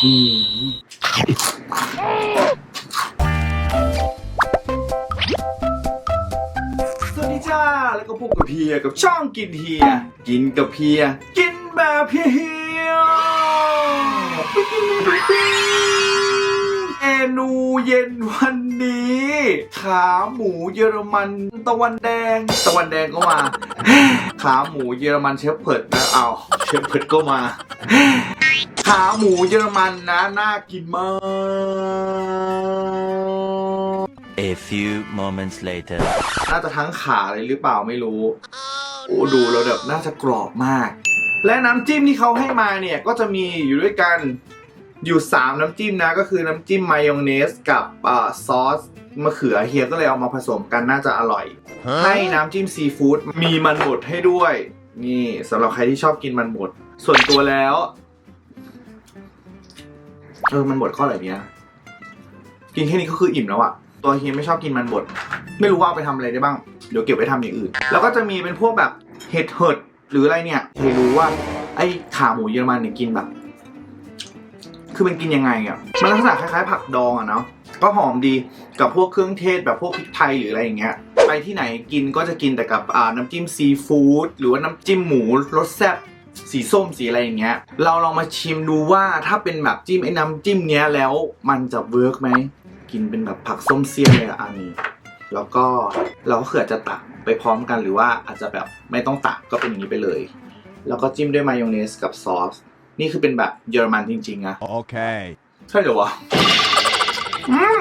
สวัสดีจ้า แล้วก็พบกับเพียกับช่องกินเฮีย กินกับเพีย กินแบบเพียเมนูเย็นวันนี้ ขาหมูเยอรมันตะวันแดง ตะวันแดงก็มา ขาหมูเยอรมันเชฟเพิร์ดนะเอาเชฟเพิร์ดก็มา ขาหมูเยอรมันนะน่ากินมาก A few moments later. น่าจะทั้งขาเลยหรือเปล่าไม่รู้ โอ้ดูแล้วแบบน่าจะกรอบมาก และน้ำจิ้มที่เขาให้มาเนี่ย ก็จะมีอยู่ด้วยกันอยู่ 3 น้ำจิ้มนะ ก็คือน้ำจิ้มมายองเนสกับอ่าซอสมะเขือเฮียก็เลยเอามาผสมกันน่าจะอร่อย ให้น้ำจิ้มซีฟู้ดมีมันบดให้ด้วย นี่สำหรับใครที่ชอบกินมันบด ส่วนตัวแล้ว เออมันบดก็อร่อยดีนะกินแค่นี้ก็คืออิ่มแล้วอะตัวเฮียไม่ชอบกินมันบด ไม่รู้ว่าเอาไปทำอะไรได้บ้าง เดี๋ยวเก็บไว้ทำอย่างอื่น แล้วก็จะมีเป็นพวกแบบเห็ดเหิดหรืออะไรเนี่ยเคยรู้ว่า ไอ้ขาหมูเยอรมันเนี่ยกินแบบ คือมันกินยังไงอะมันลักษณะคล้ายๆ ผักดองอะเนาะ ก็หอมดีกับพวกเครื่องเทศแบบพวกพริกไทยหรืออะไรอย่างเงี้ย ไปที่ไหนกินก็จะกินแต่กับน้ำจิ้มซีฟู้ดหรือว่าน้ำจิ้มหมูรสแซ่บ สีส้มสีอะไรอย่างเงี้ย เราลองมาชิมดูว่าถ้าเป็นแบบจิ้มไอ้น้ำจิ้มเนี้ยแล้วมันจะเวิร์กไหม กินเป็นแบบผักส้มเสี้ยนเลยอะอันนี้ แล้วก็เราก็เผื่อจะตักไปพร้อมกันหรือว่าอาจจะแบบไม่ต้องตักก็เป็นอย่างนี้ไปเลย แล้วก็จิ้มด้วยมายองเนสกับซอส นี่คือเป็นแบบเยอรมันจริงๆอะ Okay. ใช่เหรอวะ อืม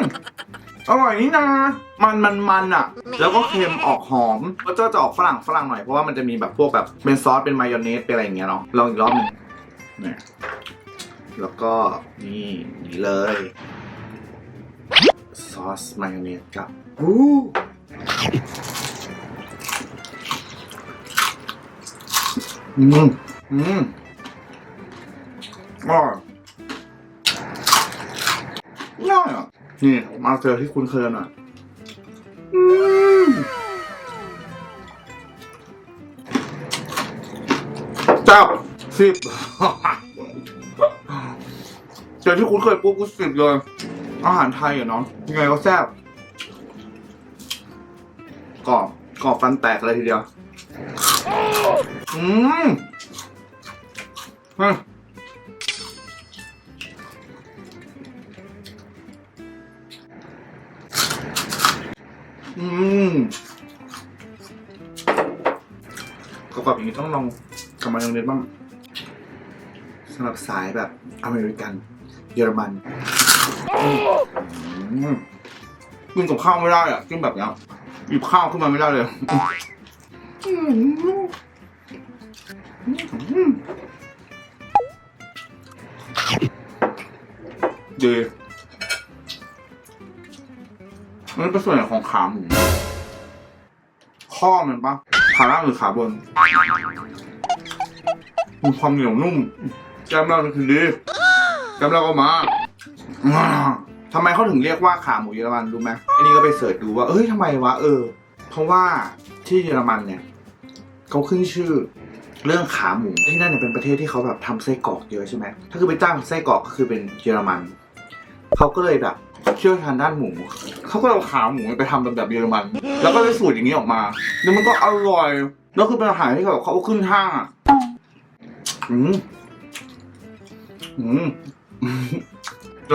อร่อยนี่นะ มันมันมันอะแล้วก็เค็มออกหอมก็จะจะออกฝรั่งฝรั่งหน่อยเพราะว่ามันจะมีแบบพวกแบบเป็นซอสเป็นมายองเนสเป็นอะไรอย่างเงี้ยเนาะลองอีกรอบหนึงเนี่ยแล้วก็นี่นี่เลย ซอสมายองเนสกับอู้อืมอืมอร่อยง่ายอะ นี่มาเจอที่คุณเคยหน่อยจ้าสิบเจอที่คุณเคยปุ๊บกูสิบเลย อาหารไทยอะเนาะยังไงก็แซ่บกรอบกรอบฟันแตกเลยทีเดียว อืม อืมกรอบๆอย่างนี้ต้องลองกับมายองเนสบ้างสำหรับสายแบบอเมริกัน เยอรมันกินกับข้าวไม่ได้อะกินแบบเนี้ยหยิบข้าวขึ้นมาไม่ได้เลยอืมอืมดี มันเป็นส่วนใหญ่ของขาหมูข้อมันปะขาล่างหรือขาบนมีความเหนียวนุ่ม แก้มเราคือดีแก้มเราก็มาอ่าทำไมเขาถึงเรียกว่าขาหมูเยอรมันรู้ไหมอันนี้ก็ไปเสิร์ชดูว่า เอ้ยทำไมวะเออ เพราะว่าที่เยอรมันเนี่ยเขาขึ้นชื่อเรื่องขาหมูที่นั่นเนี่ยเป็นประเทศที่เขาแบบทำไส้กรอกเยอะใช่ไหมถ้าคือไปจ้างไส้กรอกก็คือเป็นเยอรมันเขาก็เลยแบบ เชี่ยวชาญด้านหมูเขาก็เอาขาหมูไปทำเป็นแบบเยอรมัน แล้วก็ได้สูตรอย่างนี้ออกมาแล้วมันก็อร่อยแล้วคือเป็นอาหารที่แบบเขาเอาขึ้นห้างอะอืมอืม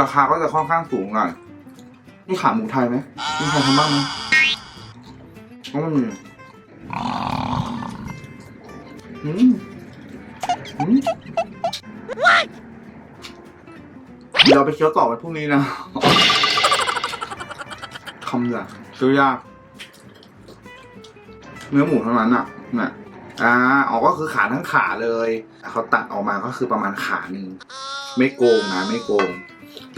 ราคาก็จะค่อนข้างสูงหน่อยนี่ขาหมูไทยไหมมีใครทำบ้างไหมก็ไม่มีอืมอืมเดี๋ยวเราไปเคี้ยวต่อวันพรุ่งนี้นะคำใหญ่ซื้อยากเนื้อหมูเท่านั้นอะน่ะอ่าออกก็คือขาทั้งขาเลยเขาตัดออกมาก็คือประมาณขาหนึ่งไม่โกงนะไม่โกง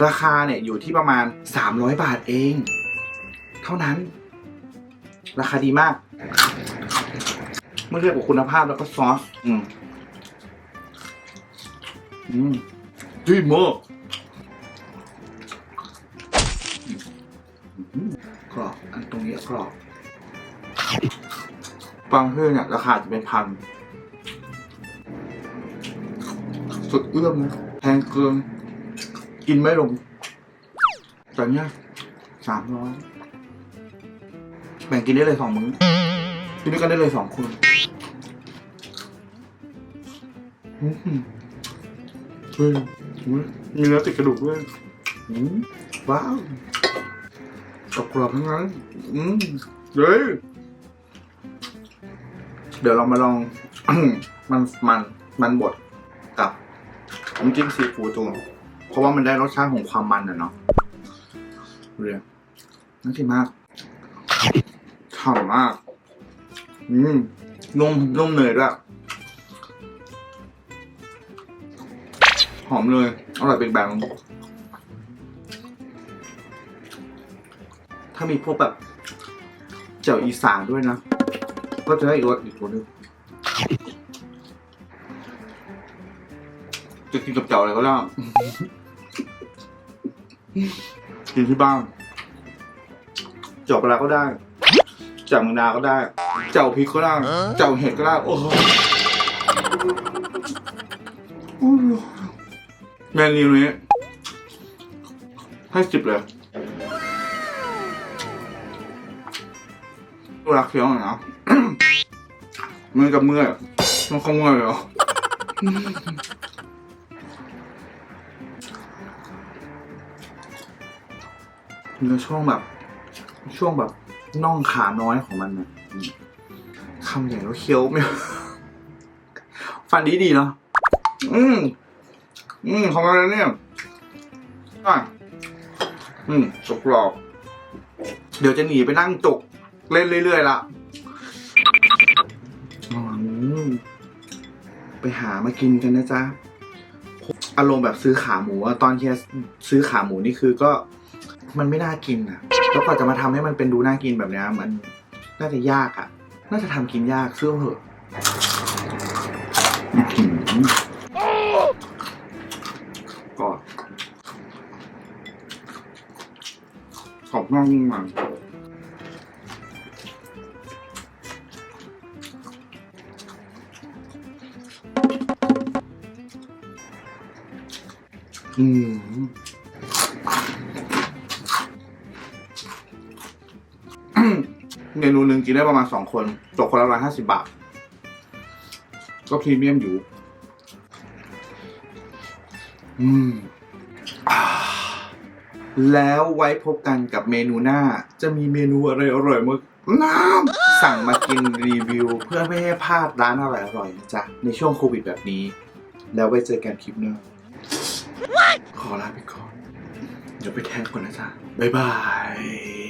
ราคาเนี่ยอยู่ที่ประมาณ 300 บาทเอง เท่านั้น ราคาดีมาก เมื่อเทียบกับคุณภาพแล้วก็ซอส อืม อืมดีมาก กรอบ บางที่เนี่ยราคาจะเป็นพัน สุดเอื้อมนะแพงเกิน กินไม่ลงตอนเนี้ยสามร้อยแบ่งกินได้เลยสองมื้อกินด้วยกันได้เลยสองคนอื้อหือเฮ้ยมีเนื้อติดกระดูกด้วยว้าว กรอบๆทั้งนั้นอืมเฮ้ยเดี๋ยวเรามาลอง มันมันมันบดกับน้ำจิ้มซีฟู้ดตัวเพราะว่ามันได้รสชาติของความมันอะเนาะเรียน่ากินมากฉ่ำมาก อืมนุ่มนุ่มเนยด้วยหอมเลยอร่อยเป็นแบง ถ้ามีพวกแบบเจียวอีสานด้วยนะ ก็จะได้อีกรสอีกตัวหนึงจะกินกับเจียวอะไรก็ได้ กินที่บ้านเจียวปลาร้าก็ได้เจียวแมงดาก็ได้ เจียวพริกก็ได้เจียวเห็ดก็ได้ โอ้โหเมนูนี้ให้สิบเลย เวลาเคี้ยวอะนะมันจะเมื่อยมันคงเมื่อยเหรอเนื้อช่วงแบบ ช่วงแบบน่องขาน้อยของมันนะอืมคำใหญ่แล้วเคี้ยวไม่ฟันดีดีๆเนาะอืมอืมของอะไรเนี่ยอะอืมจกกรอบเดี๋ยวจะหนีไปนั่งจก เล่นเรื่อยๆละอืมไปหามากินกันนะจ๊ะ อารมณ์แบบซื้อขาหมูอะตอนเฮียซื้อขาหมูนี่คือก็มันไม่น่ากินอะแล้วกว่าจะมาทำให้มันเป็นดูน่ากินแบบเนี้ยมันน่าจะยากอะน่าจะทำกินยากเชื่อเหอะอื้อหือกอดขอบน่องมั อืมเมนูหนึ่งกินได้ประมาณสองคนตกคนละร้อยห้าสิบบาท ก็พรีเมียมอยู่ อืม แล้วไว้พบกันกับเมนูหน้า จะมีเมนูอะไรอร่อยมาน้ำสั่งมากินรีวิว เพื่อไม่ให้พลาดร้านอร่อยๆนะจ๊ะ ในช่วงโควิดแบบนี้ แล้วไว้เจอกันคลิปหน้า ขอลาไปก่อน เดี๋ยวไปแทงก่อนนะจ๊ะ บ๊ายบาย